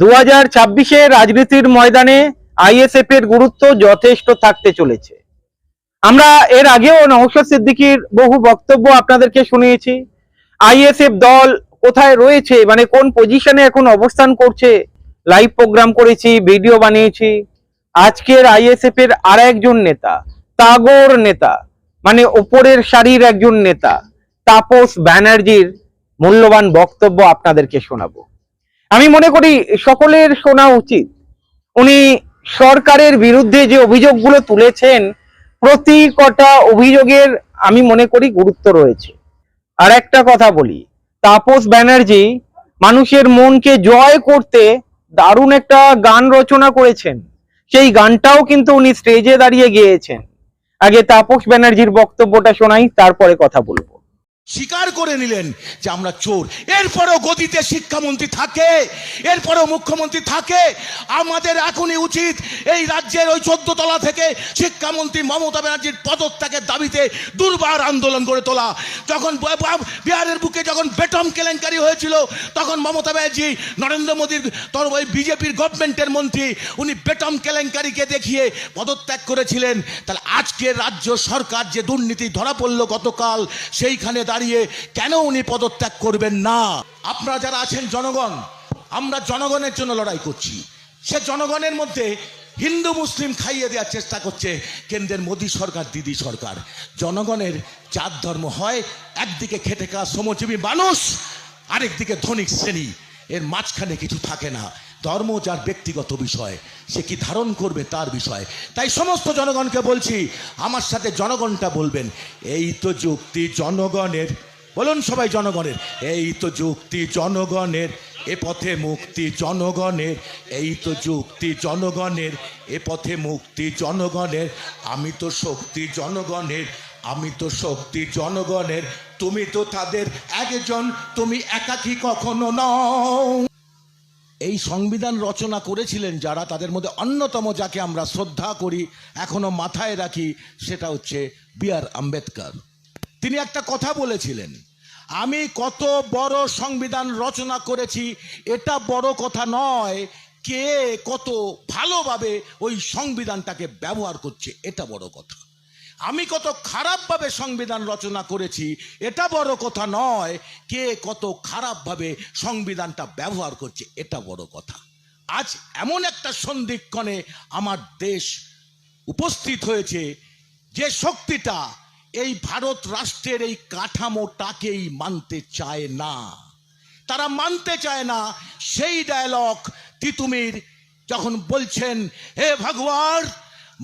দু হাজার ছাব্বিশে রাজনীতির ময়দানে আইএসএফ এর গুরুত্ব যথেষ্ট থাকতে চলেছে। আমরা এর আগেও নওশাদ সিদ্দিকীর বহু বক্তব্য আপনাদেরকে শুনিয়েছি। আইএসএফ দল কোথায় রয়েছে মানে কোন পজিশনে এখন অবস্থান করছে, লাইভ প্রোগ্রাম করেছি, ভিডিও বানিয়েছি। আজকের আইএসএফ এর আর একজন নেতা, তাগর নেতা মানে ওপরের সারির একজন নেতা, তাপস ব্যানার্জির মূল্যবান বক্তব্য আপনাদেরকে শোনাবো। আমি মনে করি সকলের শোনা উচিত। উনি সরকারের বিরুদ্ধে যে অভিযোগগুলো তুলেছেন, প্রতি কটা অভিযোগের আমি মনে করি গুরুত্ব রয়েছে। আর একটা কথা বলি, তাপস ব্যানার্জি মানুষের মনকে জয় করতে দারুণ একটা গান রচনা করেছেন। সেই গানটাও কিন্তু উনি স্টেজে দাঁড়িয়ে গেয়েছেন। আগে তাপস ব্যানার্জির বক্তব্যটা শোনাই, তারপরে কথা বলব। স্বীকার করে নিলেন যে আমরা চোর। এরপরও গদিতে শিক্ষামন্ত্রী থাকে, এরপরও মুখ্যমন্ত্রী থাকে। আমাদের এখনই উচিত এই রাজ্যের ওই চোদ্দ তলা থেকে শিক্ষামন্ত্রী মমতা ব্যানার্জির পদত্যাগের দাবিতে দুর্বার আন্দোলন করে তোলা। যখন বিহারের বুকে যখন বেটম কেলেঙ্কারি হয়েছিল, তখন মমতা ব্যানার্জি, নরেন্দ্র মোদীর তোর, ওই বিজেপির গভর্নমেন্টের মন্ত্রী, উনি বেটম কেলেঙ্কারিকে দেখিয়ে পদত্যাগ করেছিলেন। তাহলে আজকে রাজ্য সরকার যে দুর্নীতি ধরা পড়ল গতকাল, সেইখানে দাঁড়িয়ে কেন উনি পদত্যাগ করবেন না? আপনারা যারা আছেন জনগণ, আমরা জনগণের জন্য লড়াই করছি। সে জনগণের মধ্যে হিন্দু, মুসলিম খাইয়ে দেওয়ার চেষ্টা করছে কেন্দ্রের মোদী সরকার, দিদি সরকার। জনগণের চার ধর্ম হয় একদিকে খেটে খাওয়া শ্রমজীবী মানুষ, আরেকদিকে ধনিক শ্রেণি। এর মাঝখানে কিছু থাকে না। ধর্ম যার ব্যক্তিগত বিষয়, সে কি ধারণ করবে তার বিষয়। তাই সমস্ত জনগণকে বলছি, আমার সাথে জনগণটা বলবেন, এই তো যুক্তি জনগণের, বলুন সবাই জনগণের, এই তো যুক্তি জনগণের, এ পথে মুক্তি জনগণের, এই তো যুক্তি জনগণের, এ পথে মুক্তি জনগণের, আমি তো শক্তি জনগণের, আমি তো শক্তি জনগণের, তুমি তো তাদের একজন, তুমি একাকী কখনো নও। এই সংবিধান রচনা করেছিলেন যারা, তাদের মধ্যে অন্যতম যাকে আমরা শ্রদ্ধা করি, এখনও মাথায় রাখি, সেটা হচ্ছে বি আর আম্বেদকর। তিনি একটা কথা বলেছিলেন, আমি কত বড় সংবিধান রচনা করেছি, এটা বড় কথা নয়, কে কত ভালোভাবে ওই সংবিধানটাকে ব্যবহার করছে, এটা বড় কথা। আমি কত খারাপভাবে সংবিধান রচনা করেছি, এটা বড় কথা নয় কে কত খারাপভাবে সংবিধানটা ব্যবহার করছে, এটা বড় কথা। আজ এমন একটা সন্ধিক্ষণে আমার দেশ উপস্থিত হয়েছে যে শক্তিটা এই ভারত রাষ্ট্রের এই কাঠামোটাকেই মানতে চায় না। তারা মানতে চায় না সেই ডায়লগ তিতুমির যখন বলছেন, হে ভগবান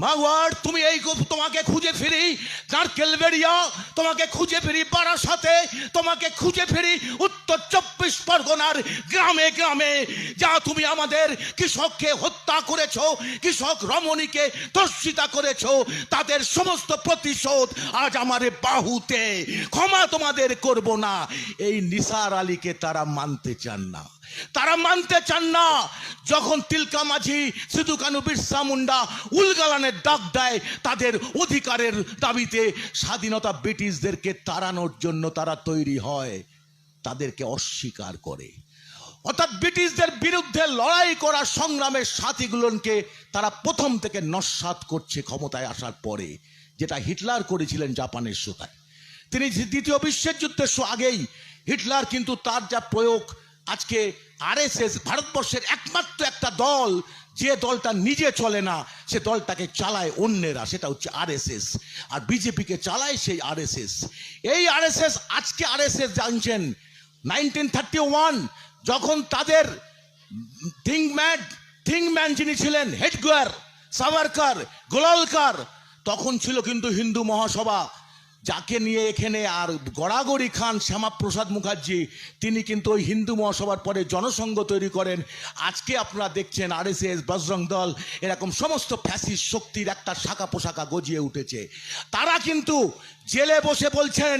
ভগবান তুমি এই তোমাকে খুঁজে ফিরি নারকেল বেরিয়া তোমাকে খুঁজে ফিরি বারাসাতে, তোমাকে খুঁজে ফিরি উত্তর চব্বিশ পরগনার গ্রামে গ্রামে, যা তুমি আমাদের কৃষককে হত্যা করেছ, কৃষক রমণীকে ধর্ষিতা করেছ, তাদের সমস্ত প্রতিশোধ আজ আমার বাহুতে। ক্ষমা তোমাদের করব না। এই নিসার আলীকে তারা মানতে চান না। তারা মানতে চান না। যখন তিলকা মাঝি সিধু কানু বিরসা মুন্ডা উলগালানের ডাক দেয়, তাদের অধিকারের দাবিতে স্বাধীনতা ব্রিটিশদেরকে তাড়ানোর জন্য তারা তৈরি হয়। তাদেরকে অস্বীকার করে। অর্থাৎ ব্রিটিশদের বিরুদ্ধে লড়াই করা সংগ্রামের সাথীগুলোকে তারা প্রথম থেকে নস্বাত করছে ক্ষমতায় আসার পরে, যেটা হিটলার করেছিলেন জাপানের সোতায়। তিনি দ্বিতীয় বিশ্বের যুদ্ধের আগেই হিটলার কিন্তু তার যা প্রয়োগ আজকে আরএসএস ভারতবর্ষের একমাত্র একটা দল, যে দলটা নিজে চলে না, সে দলটাকে চালায় অন্যেরা, সেটা হচ্ছে আরএসএস। আর বিজেপিকে চালায় সেই আরএসএস। এই আরএসএস আজকে আরএসএস জানছেন। নাইনটিন থার্টি ওয়ান, যখন তাদের থিংম্যান থিংম্যান যিনি ছিলেন, হেডগুয়ার, সাভারকার, গোলালকার, তখন ছিল কিন্তু হিন্দু মহাসভা। যাকে নিয়ে এখানে আর গড়াগড়ি খান শ্যামাপ্রসাদ মুখার্জি, তিনি কিন্তু ওই হিন্দু মহাসভার পরে জনসংঘ তৈরি করেন। আজকে আপনারা দেখছেন আরএসএস, বজরং দল, এরকম সমস্ত ফ্যাসিস শক্তির একটা শাখা পোশাকা গজিয়ে উঠেছে। তারা কিন্তু জেলে বসে বলছেন,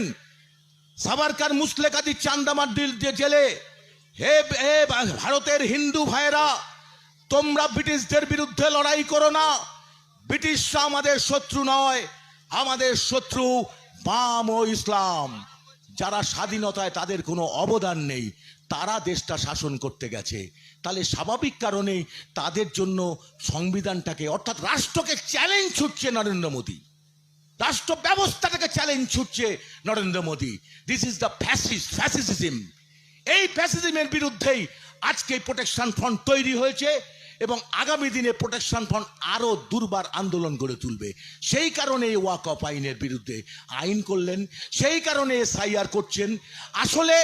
সাবারকার মুসলেকাদি চান্দামার দিল জেলে, হে হে ভারতের হিন্দু ভাইরা তোমরা ব্রিটিশদের বিরুদ্ধে লড়াই করো না। ব্রিটিশরা আমাদের শত্রু নয়, আমাদের শত্রু বাম ও ইসলাম। যারা স্বাধীনতায় তাদের কোনো অবদান নেই, তারা দেশটা শাসন করতে গেছে। তাহলে স্বাভাবিক কারণেই তাদের জন্য সংবিধানটাকে, অর্থাৎ রাষ্ট্রকে চ্যালেঞ্জ ছুটছে নরেন্দ্র মোদী। রাষ্ট্র ব্যবস্থাটাকে চ্যালেঞ্জ ছুটছে Narendra Modi. This is the fascist fascism এই ফ্যাসিজমের বিরুদ্ধেই আজকে প্রোটেকশন ফ্রন্ট তৈরি হয়েছে। এবং আগামী দিনে প্রোটেকশন ফ্রন্ট আরও দুর্বার আন্দোলন গড়ে তুলবে। সেই কারণে এই ওয়াক অফ আইনের বিরুদ্ধে আইন করলেন, সেই কারণে এসআইআর করছেন। আসলে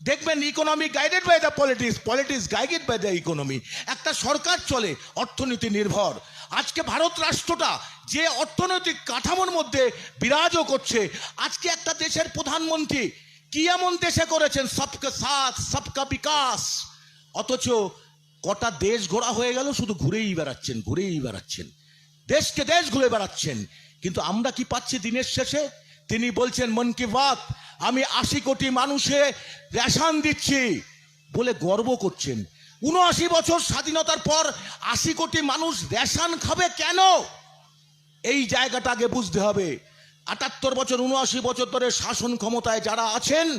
দেখবেন economy guided by the politics politics guided by the economy একটা সরকার চলে, অর্থনীতি নির্ভর। আজকে ভারত রাষ্ট্রটা যে অর্থনৈতিক কাঠামোর মধ্যে বিরাজও করছে, আজকে একটা দেশের প্রধানমন্ত্রী কি এমন দেশে করেছেন, সবকে সাথ, সবকা বিকাশ। অথচ কটা দেশ ঘোরা হয়ে গেল, শুধু ঘুরেই বেড়াচ্ছেন ঘুরেই বেড়াচ্ছেন। দেশকে দেশ ঘুরে বেড়াচ্ছেন। কিন্তু আমরা কি পাচ্ছি দিনের শেষে? তিনি বলছেন, মন কি বাত, আমি আশি কোটি মানুষে রেশন দিচ্ছি। বলে গর্ব করছেন। উনআশি বছর স্বাধীনতার পর আশি কোটি মানুষ রেশন খাবে কেন? এই জায়গাটা আগে বুঝতে হবে। আটাত্তর বছর, উনআশি বছর ধরে শাসন ক্ষমতায় যারা আছেন,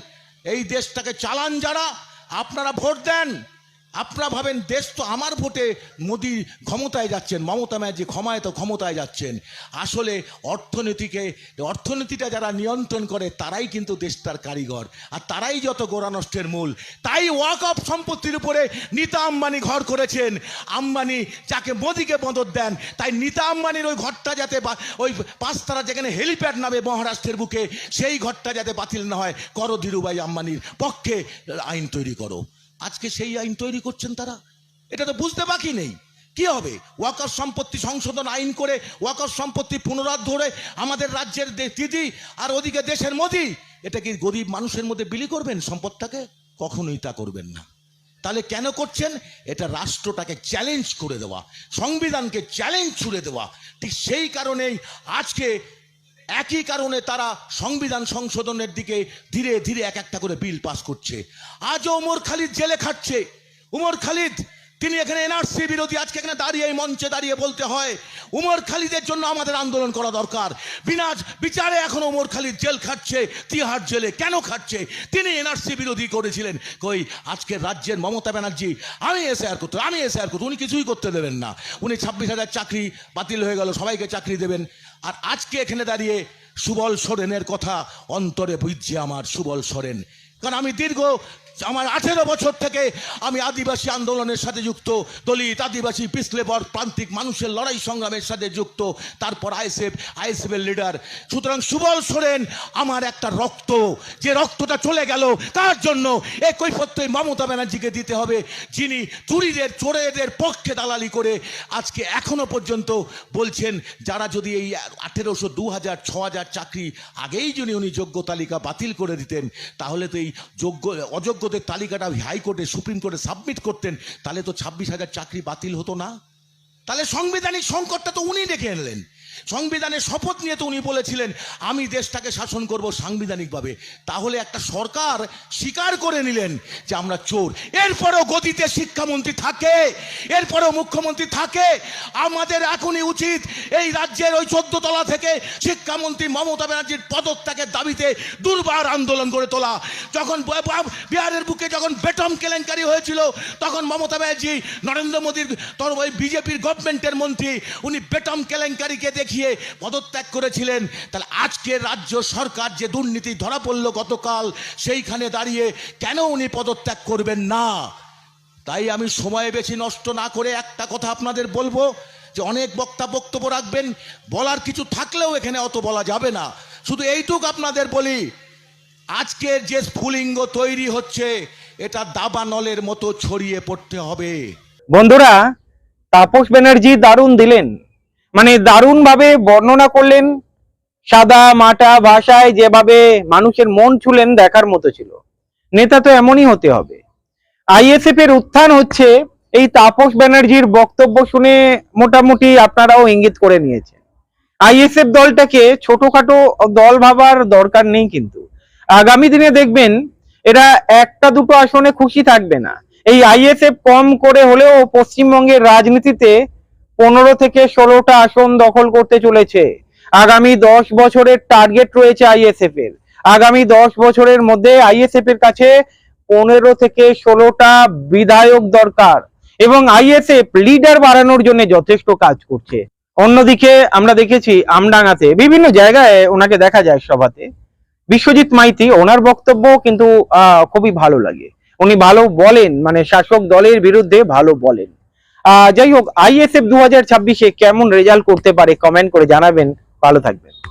এই দেশটাকে চালান যারা, আপনারা ভোট দেন। আপনারা ভাবেন দেশ তো আমার ভোটে মোদি ক্ষমতায় যাচ্ছেন, মমতা ব্যানার্জি ক্ষমায় তো ক্ষমতায় যাচ্ছেন। আসলে অর্থনীতিকে, অর্থনীতিটা যারা নিয়ন্ত্রণ করে, তারাই কিন্তু দেশটার কারিগর। আর তারাই যত গোড়া নষ্টের মূল, তাই ওয়াক অফ সম্পত্তির উপরে নিতা আম্বানি ঘর করেছেন। আম্বানি যাকে মোদিকে মদত দেন, তাই নিতা আম্বানির ওই ঘরটা যাতে ওই পাঁচতারা যেখানে হেলিপ্যাড নামে মহারাষ্ট্রের বুকে, সেই ঘরটা যাতে বাতিল না হয়, করো ধীরুভাই আম্বানির পক্ষে আইন তৈরি করো। আজকে সেই আইন তৈরি করছেন তারা। এটা তো বুঝতে বাকি নেই। কি হবে? ওয়াকার সম্পত্তি সংশোধন আইন করে ওয়াকার সম্পত্তি পুনরুদ্ধারে আমাদের রাজ্যের দিদি আর ওদিকে দেশের মোদি, এটা কি গরিব মানুষের মধ্যে বিলি করবেন সম্পদটাকে? কখনোই তা করবেন না। তাহলে কেন করছেন? এটা রাষ্ট্রটাকে চ্যালেঞ্জ করে দেওয়া, সংবিধানকে চ্যালেঞ্জ ছুড়ে দেওয়া। ঠিক সেই কারণেই আজকে একই কারণে তারা সংবিধান সংশোধনের দিকে ধীরে ধীরে এক একটা করে বিল পাস করছে। আজও উমর খালিদ জেলে খাটছে। উমর খালিদ তিনি এখানে এনআরসি বিরোধী, আজকে এখানে দাঁড়িয়ে এই মঞ্চে দাঁড়িয়ে বলতে হয়, উমর খালিদের জন্য আমাদের আন্দোলন করা দরকার। বিনা বিচারে এখন উমর খালিদ জেল খাটছে, তিহার জেলে কেন খাটছে? তিনি এনআরসি বিরোধী করেছিলেন। কই আজকে রাজ্যের মমতা ব্যানার্জি, আমি এসআর করতে, আমি এসআর করতে, উনি কিছুই করতে দেবেন না। উনি ছাব্বিশ হাজার চাকরি বাতিল হয়ে গেল, সবাইকে চাকরি দেবেন। আর আজকে এখানে দাঁড়িয়ে সুবল সোরেনের কথা অন্তরে বুঝছে আমার সুবল সোরেন। কারণ আমি দীর্ঘ আমার আঠেরো বছর থেকে আমি আদিবাসী আন্দোলনের সাথে যুক্ত, দলিত, আদিবাসী পিছলেবর প্রান্তিক মানুষের লড়াই সংগ্রামের সাথে যুক্ত, তারপর আইএসএফ, আইএসএফের লিডার সুতরাং সুবল সোরেন, আমার একটা রক্ত, যে রক্তটা চলে গেল, তার জন্য এই কৈফত্যই মমতা ব্যানার্জিকে দিতে হবে, যিনি চুরিদের, চোরেদের পক্ষে দালালি করে আজকে এখনও পর্যন্ত বলছেন, যারা যদি এই আঠেরোশো দু হাজার, ছ হাজার চাকরি আগেই যদি উনি যোগ্য তালিকা বাতিল করে দিতেন, তাহলে তো এই যোগ্য অযোগ্যদের তালিকাটা হাইকোর্টে সুপ্রিম কোর্টে সাবমিট করতেন, তাহলে তো ছাব্বিশ হাজার চাকরি বাতিল হতো না। তাহলে সাংবিধানিক সংকটটা তো উনি ডেকে আনলেন সংবিধানের শপথ নিয়ে তো উনি বলেছিলেন, আমি দেশটাকে শাসন করব সাংবিধানিকভাবে। তাহলে একটা সরকার স্বীকার করে নিলেন যে আমরা চোর। এরপরও গদিতে শিক্ষামন্ত্রী থাকে, এরপরও মুখ্যমন্ত্রী থাকে। আমাদের এখনই উচিত এই রাজ্যের ওই চোদ্দ তলা থেকে শিক্ষামন্ত্রী মমতা ব্যানার্জির পদত্যাগের দাবিতে দুর্বার আন্দোলন করে তোলা। যখন বিহারের বুকে যখন বেটম কেলেঙ্কারি হয়েছিল, তখন মমতা ব্যানার্জি, নরেন্দ্র মোদীর তর ওই বিজেপির গভর্নমেন্টের মন্ত্রী, উনি বেটম কেলেঙ্কারিকে দেখিয়ে পদত্যাগ করেছিলেন। তাহলে আজকে রাজ্য সরকার যে দুর্নীতি ধরা পড়ল গতকাল, সেইখানে দাঁড়িয়ে কেন উনি পদত্যাগ করবেন না? তাই আমি সময় বেশি নষ্ট না করে একটা কথা আপনাদের বলব, যে অনেক বক্তা বক্তব্য রাখবেন, বলার কিছু থাকলেও এখানে অত বলা যাবে না। শুধু এইটুক আপনাদের বলি, আজকের যে স্ফুলিঙ্গ তৈরি হচ্ছে, এটা দাবানলের মতো ছড়িয়ে পড়তে হবে। বন্ধুরা, তাপস ব্যানার্জি দারুণ দিলেন। মানে দারুণ ভাবে বর্ণনা করলেন, সাদা মাটা ভাষায় যেভাবে মানুষের মন ছুলেন দেখার মতো ছিল। নেতা তো এমনই হতে হবে। আইএসএফ এর উত্থান হচ্ছে, এই তাপস ব্যানার্জির বক্তব্য শুনে মোটামুটি আপনারাও ইঙ্গিত করে নিয়েছেন। আইএসএফ দলটাকে ছোটখাটো দল ভাবার দরকার নেই কিন্তু। আগামী দিনে দেখবেন, এরা একটা দুটো আসনে খুশি থাকবে না। এই আইএসএফ কম করে হলেও পশ্চিমবঙ্গের রাজনীতিতে পনেরো থেকে ষোলোটা আসন দখল করতে চলেছে। আগামী দশ বছরের টার্গেট রয়েছে আইএসএফ এর। আগামী দশ বছরের মধ্যে আইএসএফ এর কাছে পনেরো থেকে ষোলোটা বিধায়ক দরকার এবং আইএসএফ লিডার বাড়ানোর জন্য যথেষ্ট কাজ করছে। অন্যদিকে আমরা দেখেছি আমডাঙ্গাতে বিভিন্ন জায়গায় ওনাকে দেখা যায় সভাতে। বিশ্বজিৎ মাইতি ওনার বক্তব্য কিন্তু আহ, খুবই ভালো লাগে। উনি ভালো বলেন মানে শাসক দলের বিরুদ্ধে ভালো বলেন। যাই হোক আইএসএফ দু হাজার ছাব্বিশে কেমন রেজাল্ট করতে পারে? কমেন্ট করে জানাবেন। ভালো থাকবেন।